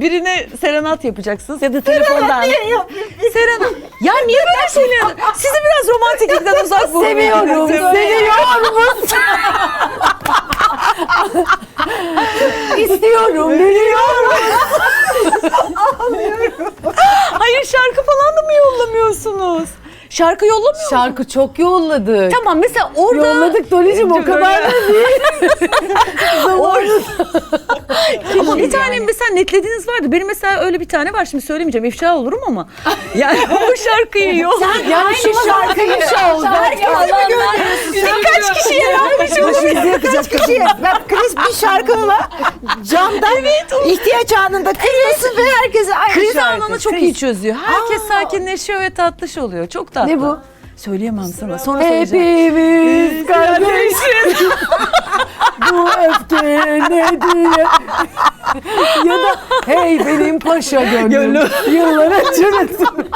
Birine serenat yapacaksınız ya da telefondan. Serenat. Ya niye böyle şeyler? Sizi biraz romantiklikten uzak bulun. Seviyorum, seviyorum. İstiyorum, veriyorum. Hayır şarkı falan da mı yollamıyorsunuz? Şarkı yollamıyor? Şarkı çok yolladık. Tamam mesela orada Yolladık Dolicim o kadar da değil. Zamanı- ama bir tane mesela netlediğiniz vardı. Benim mesela öyle bir tane var. Şimdi söylemeyeceğim. ifşa olurum ama. Yani o şarkıyı yok. Yani şu şarkıyı şov. Kaç kişiye vermişim? Başımızı yakacak Kaç kişiye? Bak Chris bir şarkımla camdan ihtiyaç anında kırıyorsun ve herkese aynı Kriz şarkı. anını çok Kriz. iyi çözüyor. Herkes sakinleşiyor ve tatlış oluyor. Çok tatlı. Ne bu? Söyleyemem sana. Sonra söyleyeceğim. Hepimiz kardeş. Ne diye. ya da hey benim paşa gönlüm. Yıllara çürüsün.